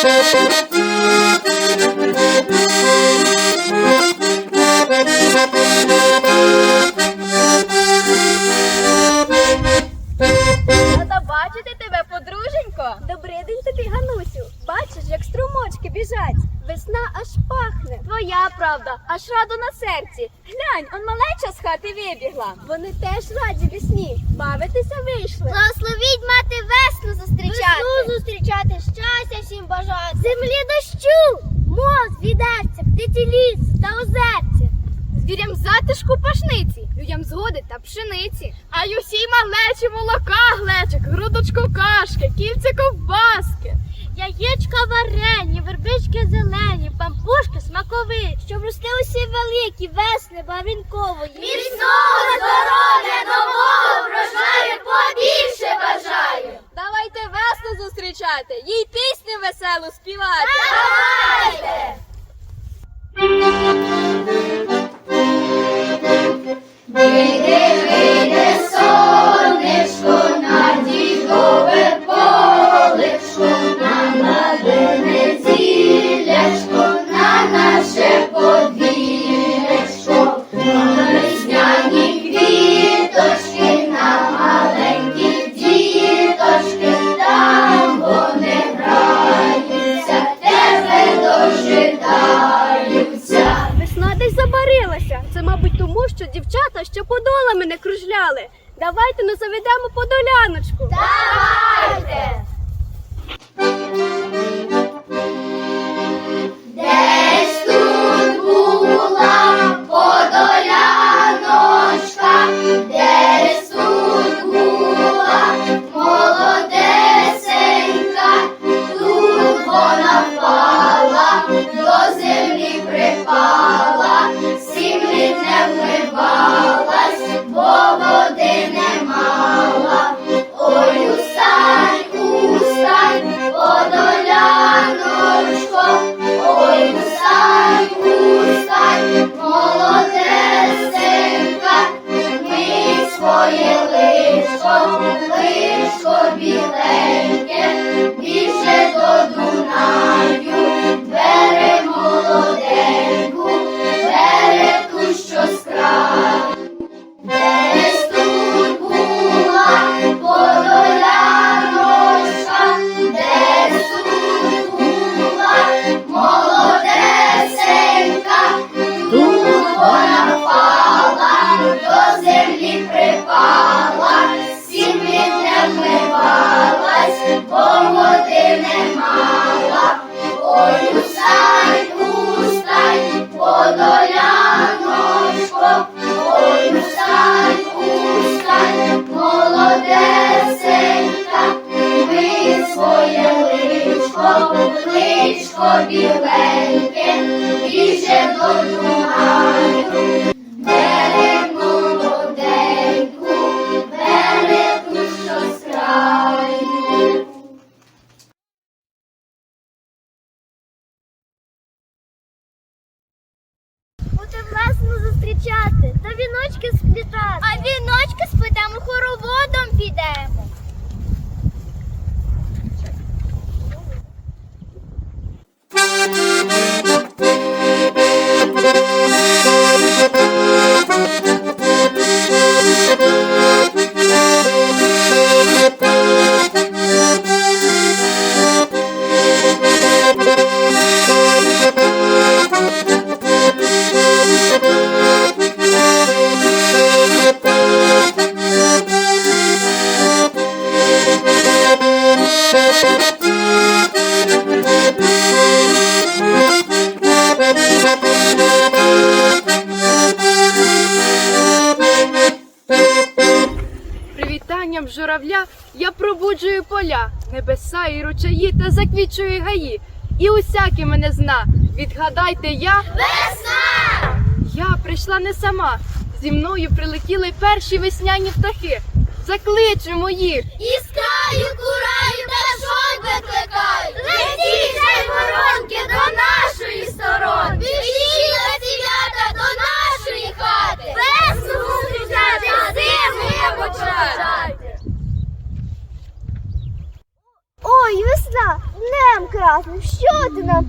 Thank you. Твоя правда, аж радо на серці. Глянь, он малеча з хати вибігла. Вони теж раді весні. Бавитися вийшли. Благословіть мати весну зустрічати. Весну зустрічати, щастя всім бажати. Землі дощу, моз, відерця, птиці ліс та озерця. Звірям затишку пашниці, людям згоди та пшениці. А й усій малечі молока глечик, грудочку кашки, кільце ковбаски. Яєчка варені, вербички зелені, пампушки смакові, щоб рости усі великі, весни барвінкової. Міцного здоров'я, нового врожаю побільше бажаю. Давайте весну зустрічати, їй пісню веселу співати. Давайте! Вийде що дівчата ще подолами не кружляли. Давайте не заведемо подоляночку. Давайте! Десь тут подоляночка, десь личко біленьке, біже до Дунаю. Бере молоденьку, бере що з краю. Весну зустрічати, та віночки сплітати. А віночки сплетемо, хороводом підемо. Thank you. Поля, небеса і ручаї та заквічує гаї. І усякий мене зна. Відгадайте я. Весна! Я прийшла не сама. Зі мною прилетіли перші весняні птахи. Закличемо їх. Іскаю, кураю, пташок викликаю. Летіть, хай воронки до нашої сторони. Біжіть на цілята до нашої хати. Весну зустрічати, зиму почати. Ой, весна, немка прекрасно, що ти нам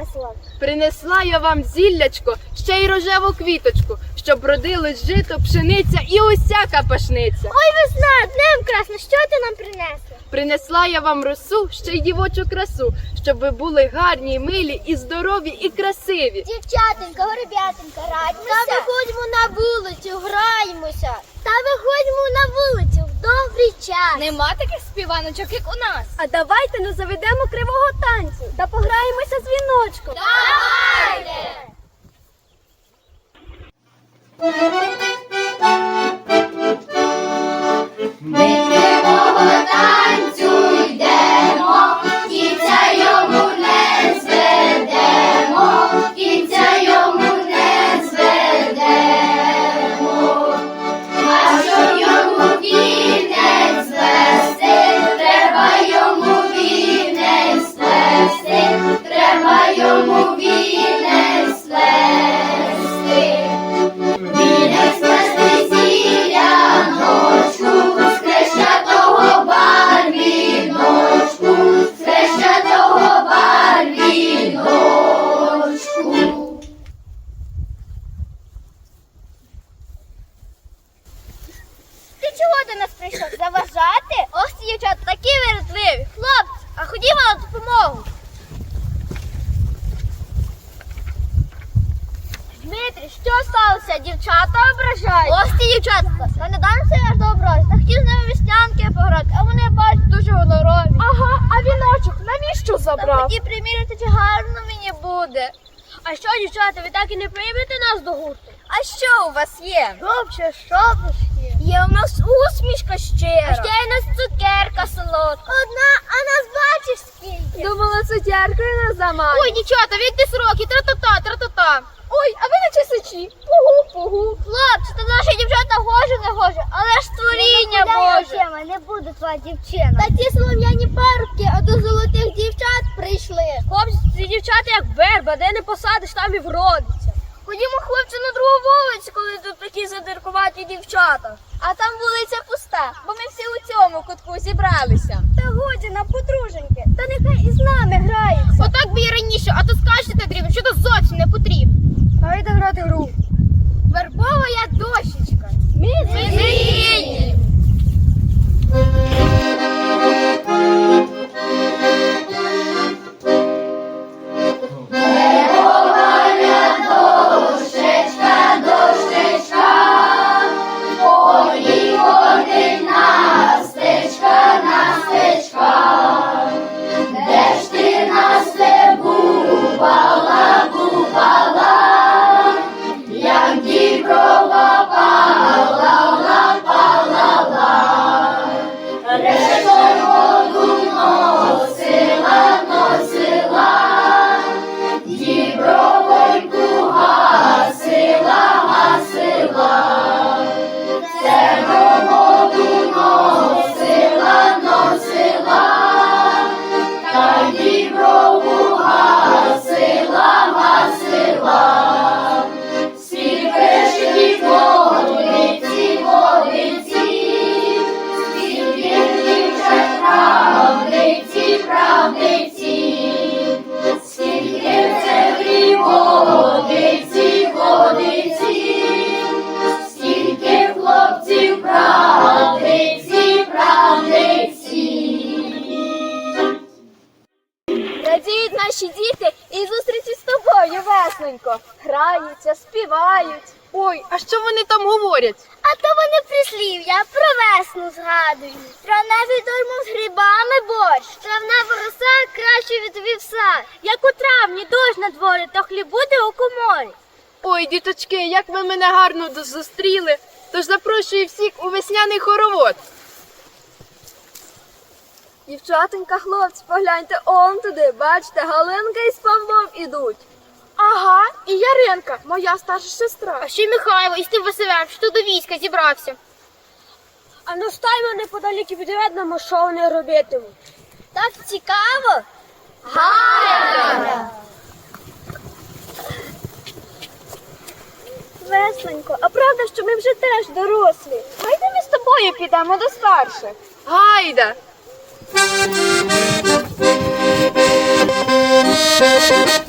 принесла? Принесла я вам зіллячко, ще й рожеву квіточку, щоб родилось жито, пшениця і усяка пашниця. Ой, весна, днем красно, що ти нам принесла? Принесла я вам росу, ще й дівочу красу, щоб ви були гарні, милі і здорові, і красиві. Дівчатенька, горбятенька, радьмося. Та виходьмо на вулицю, граємося. Та виходьмо на вулицю в добрий час. Нема таких співаночок, як у нас. А давайте ну заведемо кривого танцю та пограємося дзвіночком. Давайте! Ми до нас прийшов? Заважати? Ох, ці дівчата такі вередливі. Хлопці, а ходімо на допомогу. Дмитрий, що сталося? Дівчата ображають. Ось ці дівчата. Та не дам це аж до образи. Та хотів з ними веснянки пограти, а вони бачать дуже гонорові. Ага, а віночок навіщо Та забрав? тоді приміряти, чи гарно мені буде. А що, дівчата, ви так і не приймете нас до гурту? А що у вас є? Добре, що в нас є? Є у нас усмішка щира. А ще й у нас цукерка солодка. Одна, а нас бачиш скільки? Думала, цукеркою нас замає. Ой, дівчата, відьте сроки, тра-та-та, тра-та-та. Ой, а ви на часичі. Пугу, пугу. Хлопці, то наші дівчата гоже не гоже, але ж створіння Боже. не буду твоя дівчина. Та ті солом'яні парубки, а до золотих дівчат прийшли. Хлопці, ці дівчата як верба, де не посадиш, там і вродиться. Ходімо, хлопці, на другу коли тут такі задиркуваті дівчата. А там вулиця пуста, бо ми всі у цьому кутку зібралися. Та годі нам подруженьки, та нехай із нами грається. Отак би і раніше, а то скажете дрібно, що то зовсім не потрібно. Давайте грати гру. Вербова я дощечка. Ми Ми наші діти і зустрічі з тобою, весненько. Граються, співають. Ой, а що вони там говорять? А то вони прислів'я про весну згадують. Травневі дойму з грибами борщ, травнева роса краще від вівса. Як у травні дощ на дворі, то хліб буде у коморі. Ой, діточки, як ви мене гарно зустріли. Тож запрошую всіх у весняний хоровод. Дівчатонька, хлопці, погляньте он туди. Бачите, Галинка із Павлом ідуть. Ага, і Яринка, моя старша сестра. А ще й Михайло із тим Василем, що до війська зібрався. А ну стаймо неподалік і відведемо, що вони робитимуть. Так цікаво. Гарно! Весненько, а правда, що ми вже теж дорослі. Давайте ми з тобою підемо до старших. Гайда! thank you.